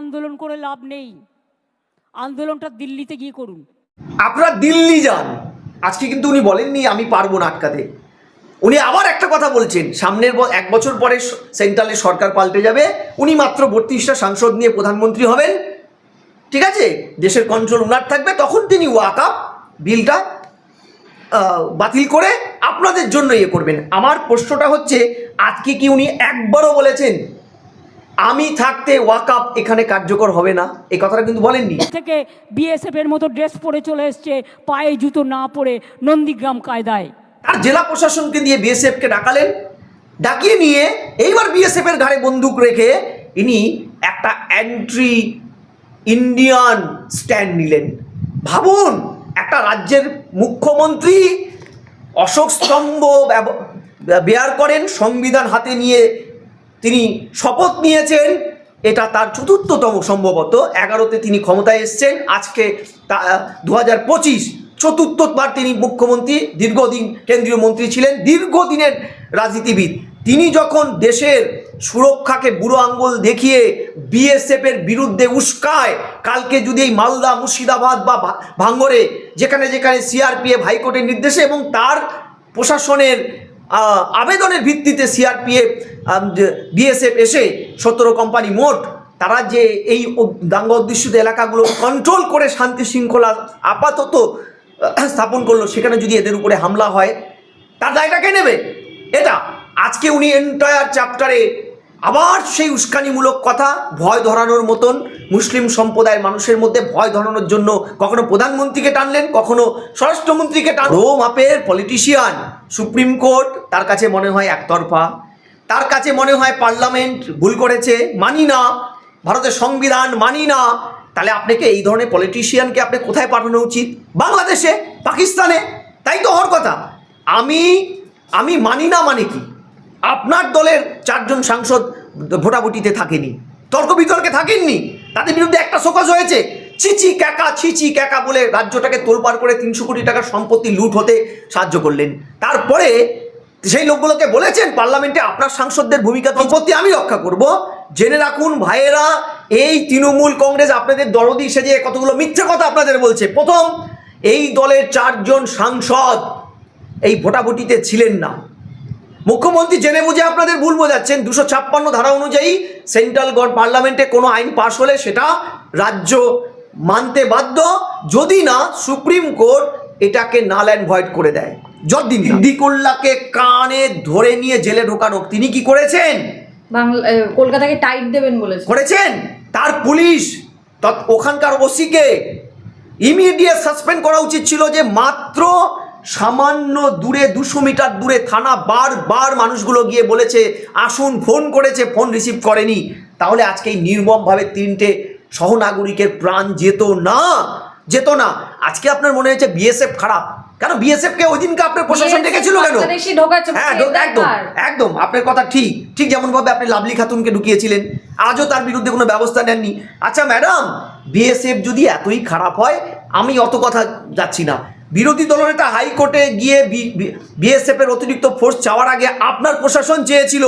আন্দোলন করে লাভ নেই। আন্দোলনটা দিল্লিতে গিয়ে করুন। আপনারা দিল্লি যান। আজকে কিন্তু উনি বলেননি, আমি পারব না আটকাতে। উনি আবার একটা কথা বলছেন, সামনের এক বছর পরে স- সেন্ট্রালের সরকার পাল্টে যাবে, উনি মাত্র বত্রিশটা সাংসদ নিয়ে প্রধানমন্ত্রী হবেন। ঠিক আছে? দেশের কন্ট্রোল উনার থাকবে, তখন তিনি ওয়াকআপ বিলটা বাতিল করে আপনাদের জন্য ইয়ে করবেন। আমার প্রশ্নটা হচ্ছে, আজকে কি উনি একবারও বলেছেন আমি থাকতে ওয়াকআপ এখানে কার্যকর হবে না। এই কথাটা কিন্তু বলেননি। থেকে বিএসএফ এর মতো ড্রেস পরে চলে এসছে পায়ে জুতো না পরে নন্দীগ্রাম কায়দায়। আর জেলা প্রশাসনকে দিয়ে বিএসএফকে ডাকালেন ডাকিয়ে নিয়ে এইবার বিএসএফ এর ঘাড়ে বন্দুক রেখে ইনি একটা অ্যান্ট্রি ইন্ডিয়ান স্ট্যান্ড নিলেন। ভাবুন একটা রাজ্যের মুখ্যমন্ত্রী অশোক স্তম্ভ বেয়ার করেন সংবিধান হাতে নিয়ে তিনি শপথ নিয়েছেন। এটা তার চতুর্থতম সম্ভবত। এগারোতে তিনি ক্ষমতায় এসছেন। আজকে তা দু হাজার পঁচিশ চতুর্থবার তিনি মুখ্যমন্ত্রী, দীর্ঘদিন কেন্দ্রীয় মন্ত্রী ছিলেন, দীর্ঘদিনের রাজনীতিবিদ। তিনি যখন দেশের সুরক্ষাকে বুড়ো আঙ্গুল দেখিয়ে বিএসএফ এর বিরুদ্ধে উস্কায়, কালকে যদি এই মালদা, মুর্শিদাবাদ বা ভাঙ্গরে যেখানে যেখানে সিআরপিএফ হাইকোর্টের নির্দেশে এবং তার প্রশাসনের আবেদনের ভিত্তিতে সিআরপিএফ বিএসএফ এসে সতেরো কোম্পানি মোট, তারা যে এই দাঙ্গা অধ্যুষিত এলাকাগুলো কন্ট্রোল করে শান্তি শৃঙ্খলা আপাতত স্থাপন করল, সেখানে যদি এদের উপরে হামলা হয়, তার দায়টা কে নেবে? এটা, আজকে উনি এন্টায়ার চ্যাপ্টারে আবার সেই উস্কানিমূলক কথা ভয় ধরানোর মতন মুসলিম সম্প্রদায়ের মানুষের মধ্যে ভয় ধরানোর জন্য কখনো প্রধানমন্ত্রীকে টানলেন, কখনো স্বরাষ্ট্রমন্ত্রীকে টান ও মাপের পলিটিশিয়ান সুপ্রিম কোর্ট, তার কাছে মনে হয় একতরফা। তার কাছে মনে হয় পার্লামেন্ট ভুল করেছে, মানি না। ভারতের সংবিধান মানি না। তাহলে আপনাকে এই ধরনের পলিটিশিয়ানকে আপনি কোথায় পাঠানো উচিত? বাংলাদেশে? পাকিস্তানে? তাই তো হওয়ার কথা। আমি আমি মানি না মানে কি? আপনার দলের চারজন সাংসদ ভোটাভুটিতে থাকেনি। তর্ক বিতর্কে থাকেননি? তাদের বিরুদ্ধে একটা শোকজ হয়েছে। চিচি ক্যাকা ছিচি ক্যাকা বলে রাজ্যটাকে তোলপাড় করে তিনশো কোটি টাকার সম্পত্তি লুট হতে সাহায্য করলেন। তারপরে সেই লোকগুলোকে বলেছেন, পার্লামেন্টে আপনার সাংসদদের ভূমিকা সম্পত্তি আমি রক্ষা করব। জেনে রাখুন ভাইয়েরা, এই তৃণমূল কংগ্রেস আপনাদের দরদি সেজে কতগুলো মিথ্যে কথা আপনাদের বলছে। প্রথম, এই দলের চারজন সাংসদ এই ভোটাভুটিতে ছিলেন না। মুখ্যমন্ত্রী জেনে বুঝে আপনাদের ভুল বোঝাচ্ছেন। দুশো ছাপ্পান্ন ধারা অনুযায়ী সেন্ট্রাল গড পার্লামেন্টে কোনো আইন পাশ হলে সেটা রাজ্য মানতে বাধ্য। যদি না সুপ্রিম কোর্ট এটাকে নাল অ্যান্ড ভয়েড করে দেয়। যতদিন সিদ্দিকুল্লাহকে কানে ধরে নিয়ে জেলে ঢোকানো তিনি কি করেছেন? কলকাতাকে টাইট দেবেন বলেছে করেছেন? তার পুলিশ ওখানকার ওসিকে ইমিডিয়েট সাসপেন্ড করা উচিত ছিল যে মাত্র সামান্য দূরে দুশো মিটার দূরে থানা বারবার মানুষগুলো গিয়ে বলেছে আসুন ফোন করেছে ফোন রিসিভ করেনি। তাহলে আজকে এই নির্মমভাবে তিনটে সহনাগরিকের প্রাণ যেত না যেত না। আজকে আপনার মনে হয়েছে বিএসএফ খারাপ। কেন বিএসএফ কে ওই দিনকে আপনার প্রশাসন ডেকেছিল কেন? হ্যাঁ একদম একদম আপনার কথা ঠিক। ঠিক যেমনভাবে আপনি লাভলি খাতুনকে ঢুকিয়েছিলেন আজও তার বিরুদ্ধে কোনো ব্যবস্থা নেননি। আচ্ছা ম্যাডাম বিএসএফ যদি এতই খারাপ হয় আমি অত কথা যাচ্ছি না। বিরোধী দলনেতা হাইকোর্টে গিয়ে বিএসএফ এর অতিরিক্ত ফোর্স চাওয়ার আগে আপনার প্রশাসন চেয়েছিল।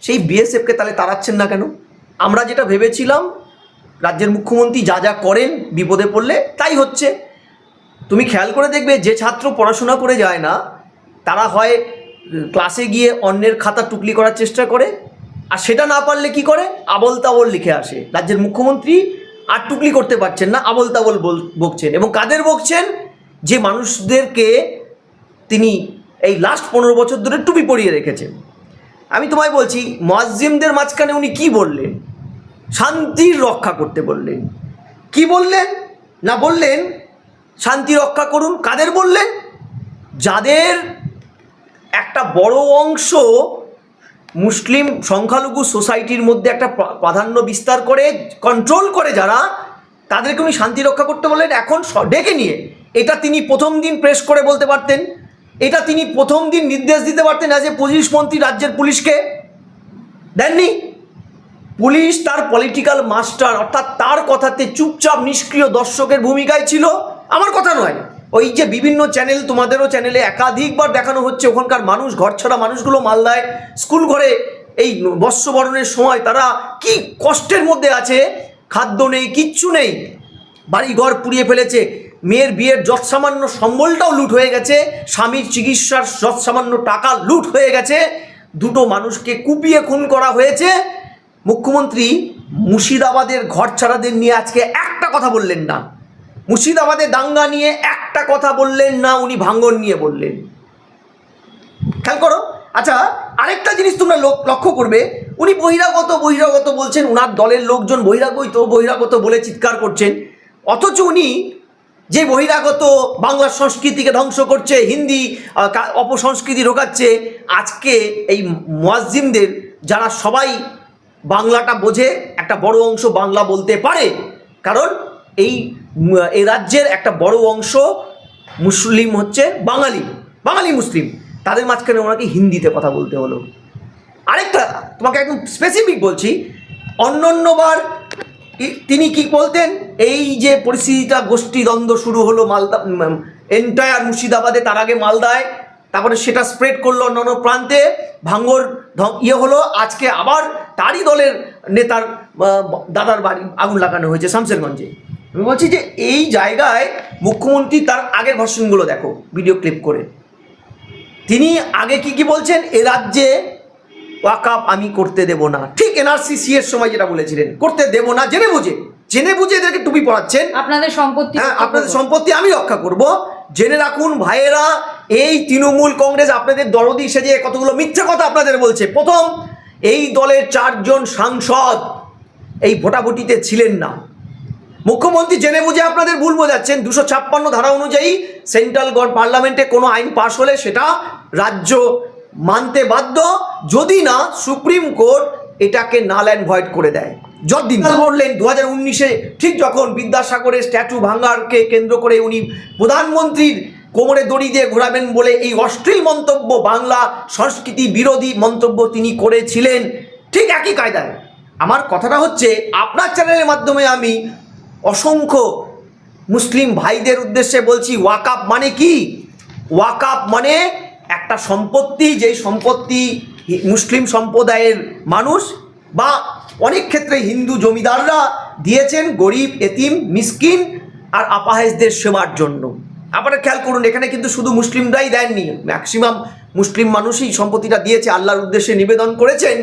সেই বিএসএফকে তাহলে তাড়াচ্ছেন না কেন? আমরা যেটা ভেবেছিলাম, রাজ্যের মুখ্যমন্ত্রী যা যা করেন বিপদে পড়লে তাই হচ্ছে। তুমি খেয়াল করে দেখবে, যে ছাত্র পড়াশোনা করে যায় না, তারা হয় ক্লাসে গিয়ে অন্যের খাতা টুকলি করার চেষ্টা করে, আর সেটা না পারলে কি করে? আবল তাবল লিখে আসে। রাজ্যের মুখ্যমন্ত্রী আর টুকলি করতে পারছেন না আবল তাবল বল- বকছেন। এবং কাদের বকছেন? যে মানুষদেরকে তিনি এই লাস্ট পনেরো বছর ধরে টুপি পরিয়ে রেখেছেন। আমি তোমায় বলছি, মোয়াজ্জিমদের মাঝখানে উনি কি বললেন? শান্তির রক্ষা করতে বললেন। কি বললেন? না বললেন, শান্তি রক্ষা করুন। কাদের বললেন? যাদের একটা বড় অংশ মুসলিম সংখ্যালঘু সোসাইটির মধ্যে একটা প্রাধান্য বিস্তার করে কন্ট্রোল করে যারা, তাদেরকে উনি শান্তি রক্ষা করতে বললেন। এখন ডেকে নিয়ে এটা তিনি প্রথম দিন প্রেস করে বলতে পারতেন। এটা তিনি প্রথম দিন নির্দেশ দিতে পারতেন অ্যাজ এ পুলিশ মন্ত্রী রাজ্যের পুলিশকে। দেননি? পুলিশ তার পলিটিক্যাল মাস্টার অর্থাৎ তার কথাতে চুপচাপ নিষ্ক্রিয় দর্শকের ভূমিকায় ছিল। আমার কথা নয়। ওই যে বিভিন্ন চ্যানেল তোমাদেরও চ্যানেলে একাধিকবার দেখানো হচ্ছে, ওখানকার মানুষ ঘর ছাড়া মানুষগুলো মালদায় স্কুল ঘরে এই বর্ষবরণের সময় তারা কি কষ্টের মধ্যে আছে? খাদ্য নেই, কিচ্ছু নেই। বাড়িঘর পুড়িয়ে ফেলেছে। মেয়ের বিয়ের যৎসামান্য সম্বলটাও লুট হয়ে গেছে, স্বামীর চিকিৎসার যৎসামান্য টাকা লুট হয়ে গেছে, দুটো মানুষকে কুপিয়ে খুন করা হয়েছে। মুখ্যমন্ত্রী মুর্শিদাবাদের ঘর ছাড়াদের নিয়ে আজকে একটা কথা বললেন না। মুর্শিদাবাদের দাঙ্গা নিয়ে একটা কথা বললেন না, উনি ভাঙ্গন নিয়ে বললেন। খেয়াল করো। আচ্ছা আরেকটা জিনিস তোমরা লোক- লক্ষ্য করবে, উনি বহিরাগত বহিরাগত বলছেন ওনার দলের লোকজন বহিরাগত বহিরাগত বলে চিৎকার করছেন। অথচ উনি যে বহিরাগত বাংলার সংস্কৃতিকে ধ্বংস করছে, হিন্দি অপসংস্কৃতি ঢোকাচ্ছে আজকে এই মোয়াজ্জিমদের যারা সবাই বাংলাটা বোঝে, একটা বড় অংশ বাংলা বলতে পারে। কারণ এই এই রাজ্যের একটা বড় অংশ মুসলিম হচ্ছে বাঙালি বাঙালি মুসলিম। তাদের মাঝখানে ওনাকে হিন্দিতে কথা বলতে হলো। আরেকটা, তোমাকে একদম স্পেসিফিক বলছি, অন্যান্যবার ই- তিনি কি বলতেন? এই যে পরিস্থিতিটা, গোষ্ঠী দ্বন্দ্ব শুরু হলো মালদা এন্টায়ার মুর্শিদাবাদে, তার আগে মালদায়, তারপরে সেটা স্প্রেড করল অন্যান্য প্রান্তে, ভাঙ্গর ইয়ে হলো, আজকে আবার তারই দলের নেতার দাদার বাড়ি আগুন লাগানো হয়েছে শামসেরগঞ্জে আমি বলছি যে, এই জায়গায় মুখ্যমন্ত্রী তার আগের ভার্সনগুলো দেখো ভিডিও ক্লিপ করে। তিনি আগে কি কি বলছেন? এ রাজ্যে ওয়াকাপ আমি করতে দেব না। ঠিক এনআরসি সি এর সময় যেটা বলেছিলেন করতে দেব না জেনে বুঝে। জেনে বুঝে এদেরকে টুপি পড়াচ্ছেন আপনাদের সম্পত্তি হ্যাঁ আপনাদের সম্পত্তি আমি রক্ষা করব। জেনে রাখুন ভাইয়েরা এই তৃণমূল কংগ্রেস আপনাদের দরদি সেজে কতগুলো মিথ্যে কথা আপনাদের বলছে। প্রথম এই দলের চারজন সাংসদ এই ভোটাভুটিতে ছিলেন না। মুখ্যমন্ত্রী জেনে বুঝে আপনাদের ভুল বোঝাচ্ছেন। দুশো ছাপ্পান্ন ধারা অনুযায়ী সেন্ট্রাল গড পার্লামেন্টে কোনো আইন পাশ হলে সেটা রাজ্য মানতে বাধ্য, যদি না, সুপ্রিম কোর্ট এটাকে নাল অ্যান্ড ভয়েড করে দেয়। যতদিন বললেন দু হাজার উনিশে, ঠিক যখন বিদ্যাসাগরের স্ট্যাচু ভাঙ্গারকে কেন্দ্র করে উনি প্রধানমন্ত্রীর কোমরে দড়ি দিয়ে ঘোরাবেন বলে এই অশ্লীল মন্তব্য, বাংলা সংস্কৃতি বিরোধী মন্তব্য তিনি করেছিলেন, ঠিক একই কায়দায়। আমার কথাটা হচ্ছে, আপনার চ্যানেলের মাধ্যমে আমি অসংখ্য মুসলিম ভাইদের উদ্দেশ্যে বলছি ওয়াকাপ মানে কি? ওয়াকাপ মানে একটা সম্পত্তি, যেই সম্পত্তি মুসলিম সম্প্রদায়ের মানুষ বা অনেক ক্ষেত্রে হিন্দু জমিদাররা দিয়েছেন গরিব, এতিম, মিসকিন আর আপাহেজদের সেবার জন্য। আপনারা খেয়াল করুন, এখানে কিন্তু শুধু মুসলিমরাই দেননি ম্যাক্সিমাম মুসলিম মানুষই সম্পত্তিটা দিয়েছে, আল্লাহর উদ্দেশ্যে নিবেদন করেছেন।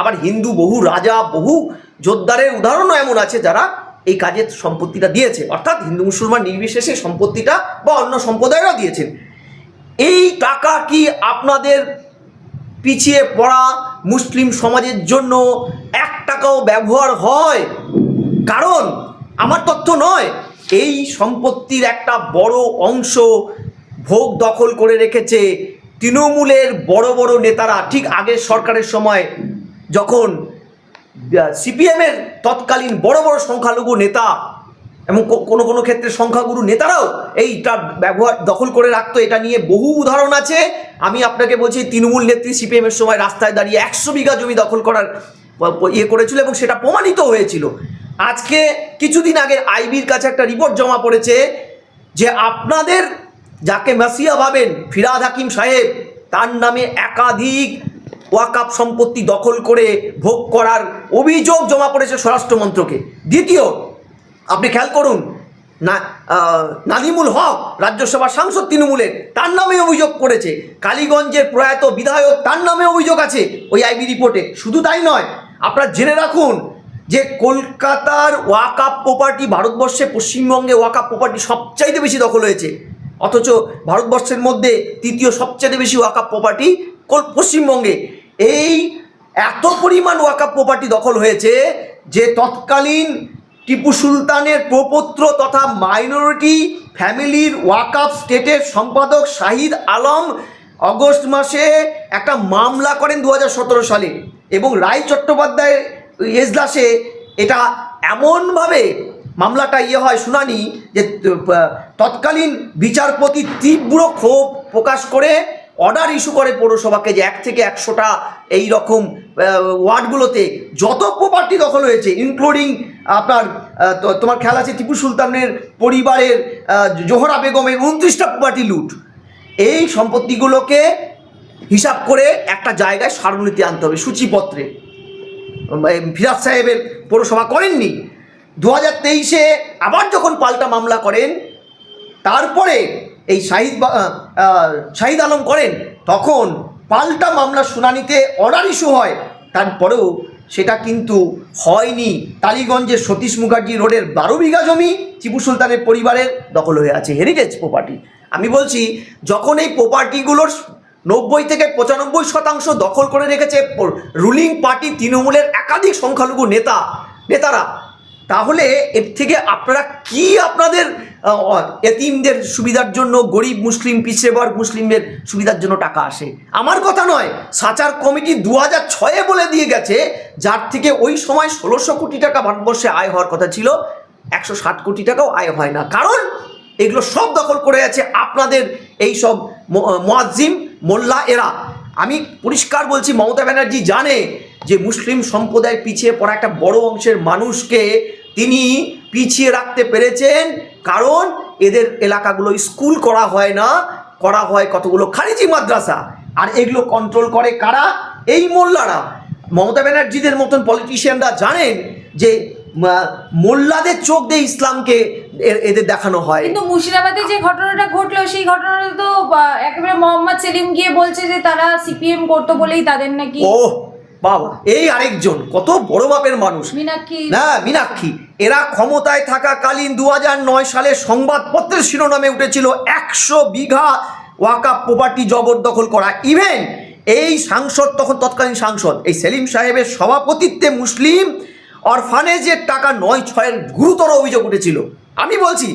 আবার হিন্দু বহু রাজা, বহু যোদ্ধারের উদাহরণও এমন আছে যারা এই কাজের সম্পত্তিটা দিয়েছে। অর্থাৎ হিন্দু মুসলমান নির্বিশেষে সম্পত্তিটা বা অন্য সম্প্রদায়েরও দিয়েছেন। এই টাকা কি আপনাদের পিছিয়ে পড়া মুসলিম সমাজের জন্য এক টাকাও ব্যবহার হয়? কারণ আমার তথ্য নয়, এই সম্পত্তির একটা বড় অংশ ভোগ দখল করে রেখেছে তৃণমূলের বড় বড় নেতারা। ঠিক আগের সরকারের সময় যখন সিপিএমের তৎকালীন বড় বড় সংখ্যালঘু নেতা এবং কোনো কোনো ক্ষেত্রে সংখ্যাগুরু নেতারাও এইটা ব্যবহার দখল করে রাখতো। এটা নিয়ে বহু উদাহরণ আছে। আমি আপনাকে বলছি, তৃণমূল নেত্রী সিপিএমের সময় রাস্তায় দাঁড়িয়ে একশো বিঘা জমি দখল করার ইয়ে করেছিল এবং সেটা প্রমাণিত হয়েছিল। আজকে কিছুদিন আগে আইবির কাছে একটা রিপোর্ট জমা পড়েছে যে আপনাদের যাকে মাসিয়া ভাবেন ফিরাদ হাকিম সাহেব, তার নামে একাধিক ওয়াকাপ সম্পত্তি দখল করে ভোগ করার অভিযোগ জমা পড়েছে স্বরাষ্ট্র মন্ত্রকে দ্বিতীয় আপনি খেয়াল করুন না আহ, হক রাজ্যসভার সাংসদ তৃণমূলের তার নামে অভিযোগ করেছে। কালীগঞ্জের প্রয়াত বিধায়ক তার নামে অভিযোগ আছে ওই আইবি রিপোর্টে। শুধু তাই নয় আপনারা জেনে রাখুন যে কলকাতার ওয়াকাপ প্রপার্টি ভারতবর্ষে পশ্চিমবঙ্গে ওয়াকাপ প্রপার্টি সবচাইতে বেশি দখল হয়েছে। অথচ ভারতবর্ষের মধ্যে তৃতীয় সবচাইতে বেশি ওয়াকাপ প্রপার্টি পশ্চিমবঙ্গে। এই এত পরিমাণ ওয়াকাপ প্রপার্টি দখল হয়েছে যে তৎকালীন টিপু সুলতানের প্রপত্র তথা মাইনরিটি ফ্যামিলির ওয়াকাফ স্টেটের সম্পাদক শাহিদ আলম অগস্ট মাসে একটা মামলা করেন দু হাজার সতেরো সালে এবং রায় চট্টোপাধ্যায়ের এজলাসে এটা এমনভাবে মামলাটা ইয়ে হয় শুনানি যে তৎকালীন বিচারপতি তীব্র ক্ষোভ প্রকাশ করে অর্ডার ইস্যু করে পৌরসভাকে যে এক থেকে একশোটা এই রকম ওয়ার্ডগুলোতে যত প্রপার্টি দখল হয়েছে ইনক্লুডিং আপনার তো- তোমার খেয়াল আছে টিপু সুলতানের পরিবারের জোহরা বেগমের উনত্রিশটা প্রপার্টি লুট। এই সম্পত্তিগুলোকে হিসাব করে একটা জায়গায় সারণীতি আনতে হবে, সূচিপত্রে। ফিরাজ সাহেবের পৌরসভা করেননি। দু হাজার তেইশে আবার যখন পাল্টা মামলা করেন, তারপরে এই শাহিদ শাহিদ আলম করেন, তখন পাল্টা মামলা শুনানিতে অর্ডার ইস্যু হয়। তারপরেও সেটা কিন্তু হয়নি। টালিগঞ্জের সতীশ মুখার্জি রোডের বারো বিঘা জমি টিপু সুলতানের পরিবারের দখল হয়ে আছে হেরিটেজ প্রপার্টি আমি বলছি, যখন এই প্রপার্টিগুলোর নব্বই থেকে পঁচানব্বই শতাংশ দখল করে রেখেছে রুলিং পার্টি তৃণমূলের একাধিক সংখ্যালঘু নেতা, নেতারা তাহলে এর থেকে আপনারা কি আপনাদের এতিমদের সুবিধার জন্য, গরিব, মুসলিম পিছিয়েবার মুসলিমদের সুবিধার জন্য টাকা আসে? আমার কথা নয়, সাচার কমিটি দু হাজার ছয়ে বলে দিয়ে গেছে, যার থেকে ওই সময় ষোলোশো কোটি টাকা ভারতবর্ষে আয় হওয়ার কথা ছিল, একশো ষাট কোটি টাকাও আয় হয় না। কারণ এগুলো সব দখল করে আছে আপনাদের এই সব মোয়াজিম মোল্লা এরা। আমি পরিষ্কার বলছি, মমতা ব্যানার্জি জানে যে মুসলিম সম্প্রদায় পিছিয়ে পড়া একটা বড় অংশের মানুষকে তিনি পিছিয়ে রাখতে পেরেছেন কারণ এদের এলাকাগুলো স্কুল করা হয় না করা হয় কতগুলো খারিজি মাদ্রাসা। আর এগুলো কন্ট্রোল করে কারা? এই মোল্লারা। মমতা ব্যানার্জিদের মতন পলিটিশিয়ানরা জানেন যে মোল্লাদের চোখ দিয়ে ইসলামকে এদের দেখানো হয়। কিন্তু মুর্শিদাবাদে যে ঘটনাটা ঘটলো সেই ঘটনাটা তো একেবারে মোহাম্মদ সেলিম গিয়ে বলছে যে তারা সিপিএম করতো বলেই তাদের নাকি ও বাবা এই আরেকজন কত বড় মাপের মানুষ। মীনাক্ষী। না মীনাক্ষী এরা ক্ষমতায় থাকাকালীন দু নয় সালে সংবাদপত্রের শিরোনামে উঠেছিল একশো বিঘা ওয়াকা প্রপার্টি জবরদখল করা। ইভেন এই সাংসদ তখন তৎকালীন সাংসদ এই সেলিম সাহেবের সভাপতিত্বে মুসলিম অরফানেজের টাকা নয় ছয়ের গুরুতর অভিযোগ উঠেছিল। আমি বলছি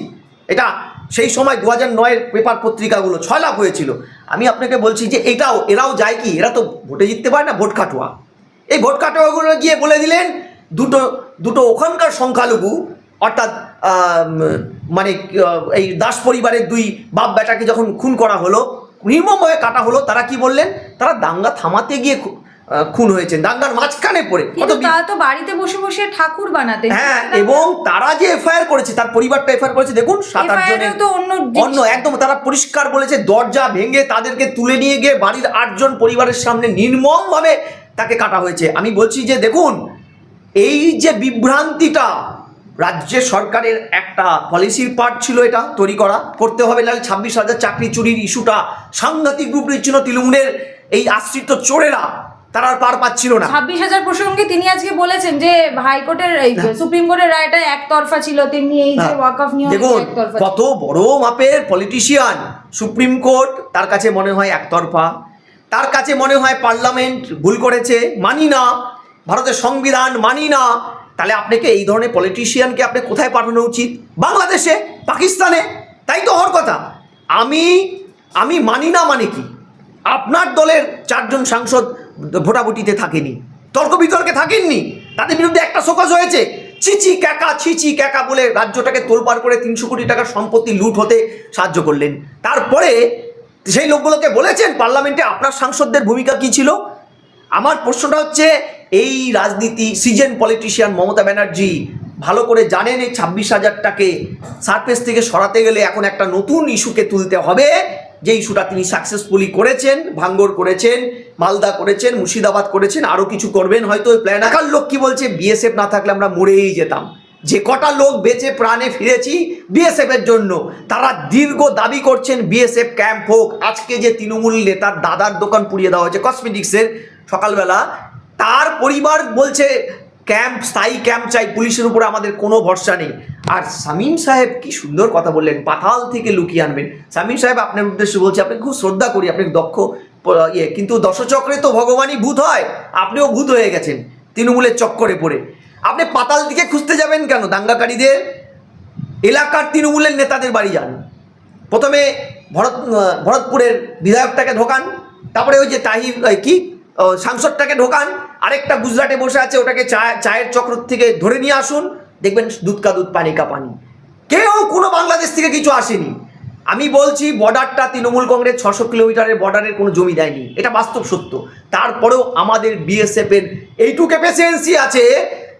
এটা সেই সময় দু হাজার নয়ের পেপার পত্রিকাগুলো ছয় লাখ হয়েছিল। আমি আপনাকে বলছি যে এটাও এরাও যায় কি? এরা তো ভোটে জিততে পারে না ভোট কাটুয়া এই ভোট কাটোয়াগুলো গিয়ে বলে দিলেন দুটো দুটো ওখানকার সংখ্যালঘু অর্থাৎ মানে এই দাস পরিবারের দুই বাপ বেটাকে যখন খুন করা হলো নির্মমভাবে কাটা হলো তারা কি বললেন? তারা দাঙ্গা থামাতে গিয়ে খুন হয়েছেন দাঙ্গার মাঝখানে পড়ে। তারা তো বাড়িতে বসে বসে ঠাকুর বানাতে হ্যাঁ এবং তারা যে এফআইআর করেছে তার পরিবারটা এফআইআর করেছে দেখুন সাত আট জনের অন্য অন্য একদম তারা পরিষ্কার বলেছে দরজা ভেঙে তাদেরকে তুলে নিয়ে গিয়ে বাড়ির আটজন পরিবারের সামনে নির্মমভাবে তাকে কাটা হয়েছে। আমি বলছি যে দেখুন এই যে বিভ্রান্তিটা রাজ্য সরকারের একটা পলিসির পার্ট ছিল এটা তৈরি করা। করতে হবে নাহলে ছাব্বিশ হাজার চাকরি চুরির ইস্যুটা সাংঘাতিক রূপ নিচ্ছিল তৃণমূলের এই আশ্রিত চোরেরা। তারা আর পার পাচ্ছিল না। ছাব্বিশ হাজার প্রসঙ্গে তিনি আজকে বলেছেন যে হাইকোর্টের এই সুপ্রিম কোর্টের রায়টা একতরফা ছিল তেমনি এই যে হ্যাঁ। ওয়াকফ নিয়ম দেখুন কত বড় মাপের পলিটিশিয়ান সুপ্রিম কোর্ট তার কাছে মনে হয় একতরফা। তার কাছে মনে হয় পার্লামেন্ট ভুল করেছে, মানি না। ভারতের সংবিধান মানি না। তাহলে আপনাকে এই ধরনের পলিটিশিয়ানকে আপনি কোথায় পাঠানো উচিত? বাংলাদেশে? পাকিস্তানে? তাই তো হওয়ার কথা। আমি আমি মানি না মানে কি? আপনার দলের চারজন সাংসদ ভোটাভুটিতে থাকেনি তর্ক বিতর্কে থাকেননি। তাদের বিরুদ্ধে একটা শোকজ হয়েছে। চিচি ক্যাকা, ছিচি ক্যাকা বলে রাজ্যটাকে তোলপাড় করে তিনশো কোটি টাকার সম্পত্তি লুট হতে সাহায্য করলেন। তারপরে সেই লোকগুলোকে বলেছেন, পার্লামেন্টে আপনার সাংসদদের ভূমিকা কি ছিল? আমার প্রশ্নটা হচ্ছে, এই রাজনীতি, সিজন পলিটিশিয়ান মমতা ব্যানার্জি ভালো করে জানেন এই ছাব্বিশ হাজারটাকে সারফেস থেকে সরাতে গেলে এখন একটা নতুন ইস্যুকে তুলতে হবে। যে ইস্যুটা তিনি সাকসেসফুলি করেছেন, ভাঙ্গর করেছেন, মালদা করেছেন, মুর্শিদাবাদ করেছেন, আরও কিছু করবেন, হয়তো ওই প্ল্যান একার লোক কি বলছে বিএসএফ না থাকলে আমরা মরেই যেতাম। যে কটা লোক বেঁচে প্রাণে ফিরেছি বিএসএফ এর জন্য, তারা দীর্ঘ দাবি করছেন বিএসএফ ক্যাম্প হোক। আজকে যে তৃণমূল নেতার দাদার দোকান পুড়িয়ে দেওয়া হয়েছে কসমেটিক্সের সকালবেলা, তার পরিবার বলছে ক্যাম্প স্থায়ী ক্যাম্প চাই, পুলিশের উপরে আমাদের কোনো ভরসা নেই। আর শামীম সাহেব কি সুন্দর কথা বললেন, পাতাল থেকে লুকিয়ে আনবেন। শামীম সাহেব আপনার উদ্দেশ্যে বলছি আপনি খুব শ্রদ্ধা করি আপনি দক্ষ ইয়ে কিন্তু দশচক্রে তো ভগবানই ভূত হয়। আপনিও ভূত হয়ে গেছেন, তৃণমূলের চক্করে পড়ে। আপনি পাতাল দিকে খুঁজতে যাবেন কেন? দাঙ্গাকারীদের এলাকার তৃণমূলের নেতাদের বাড়ি যান। প্রথমে ভরত, ভরতপুরের বিধায়কটাকে ঢোকান, তারপরে ওই যে তাহির কি? সাংসদটাকে ঢোকান, আরেকটা গুজরাটে বসে আছে, ওটাকে চা, চায়ের চক্র থেকে ধরে নিয়ে আসুন, দেখবেন দুধ কা দুধ, পানি কা পানি। কেউ কোনো বাংলাদেশ থেকে কিছু আসেনি। আমি বলছি, বর্ডারটা তৃণমূল কংগ্রেস ছশো কিলোমিটারের বর্ডারের কোনো জমি দেয়নি। এটা বাস্তব সত্য। তারপরেও আমাদের বিএসএফ এর এইটুকু ক্যাপাসিয়েন্সি আছে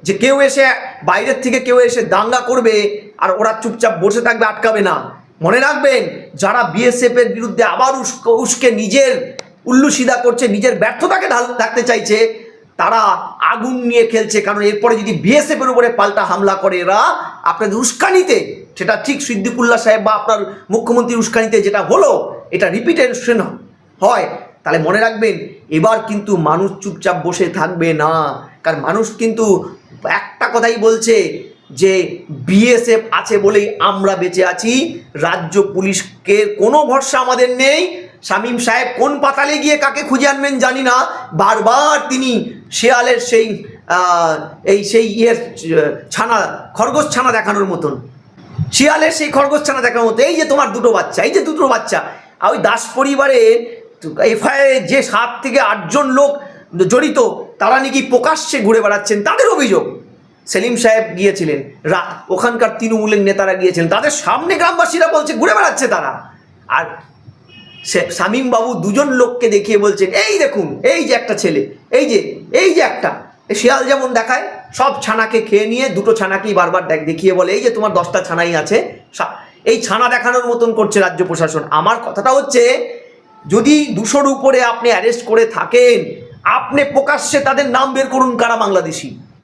যে কেউ এসে বাইরের থেকে কেউ এসে দাঙ্গা করবে আর ওরা চুপচাপ বসে থাকবে, আটকাবে না। মনে রাখবেন, যারা বিএসএফ এর বিরুদ্ধে আবার উস্ক- উস্কে নিজের উল্লু সিধা করছে, নিজের ব্যর্থতাকে ঢাল- থাকতে চাইছে, তারা আগুন নিয়ে খেলছে। কারণ এরপরে যদি বিএসএফ এর উপরে পাল্টা হামলা করে এরা, আপনাদের উস্কানিতে, সেটা ঠিক সিদ্দিকুল্লাহ সাহেব বা আপনার মুখ্যমন্ত্রীর উস্কানিতে যেটা হলো, এটা রিপিটেশন হয়, তাহলে মনে রাখবেন, এবার কিন্তু মানুষ চুপচাপ বসে থাকবে না। কারণ মানুষ কিন্তু একটা কথাই বলছে যে বিএসএফ আছে বলেই আমরা বেঁচে আছি, রাজ্য পুলিশকে কোনো ভরসা আমাদের নেই। শামীম সাহেব কোন পাতালে গিয়ে কাকে খুঁজে আনবেন জানি না। বারবার তিনি শেয়ালের সেই এই সেই ইয়ের ছানা, খরগোশ ছানা দেখানোর মতন। শিয়ালের সেই খরগোশ ছানা দেখানোর মতো এই যে তোমার দুটো বাচ্চা, এই যে দুটো বাচ্চা। আর ওই দাস পরিবারে এফআইআর যে সাত থেকে আটজন লোক জড়িত তারা নাকি প্রকাশ্যে ঘুরে বেড়াচ্ছেন, তাদের অভিযোগ। সেলিম সাহেব গিয়েছিলেন রা ওখানকার তৃণমূলের নেতারা গিয়েছিলেন, তাদের সামনে গ্রামবাসীরা বলছে, ঘুরে বেড়াচ্ছে তারা। আর শামীম বাবু দুজন লোককে দেখিয়ে বলছেন, এই দেখুন, এই যে একটা ছেলে, এই যে এই যে একটা। শিয়াল যেমন দেখায়, সব ছানাকে খেয়ে নিয়ে দুটো ছানাকেই বারবার দেখ- দেখিয়ে বলে, এই যে তোমার দশটা ছানাই আছে এই ছানা দেখানোর মতন করছে রাজ্য প্রশাসন। আমার কথাটা হচ্ছে, যদি দুশোর উপরে আপনি অ্যারেস্ট করে থাকেন আপনি প্রকাশ্যে তাদের নাম বের করুন কারা বাংলাদেশি?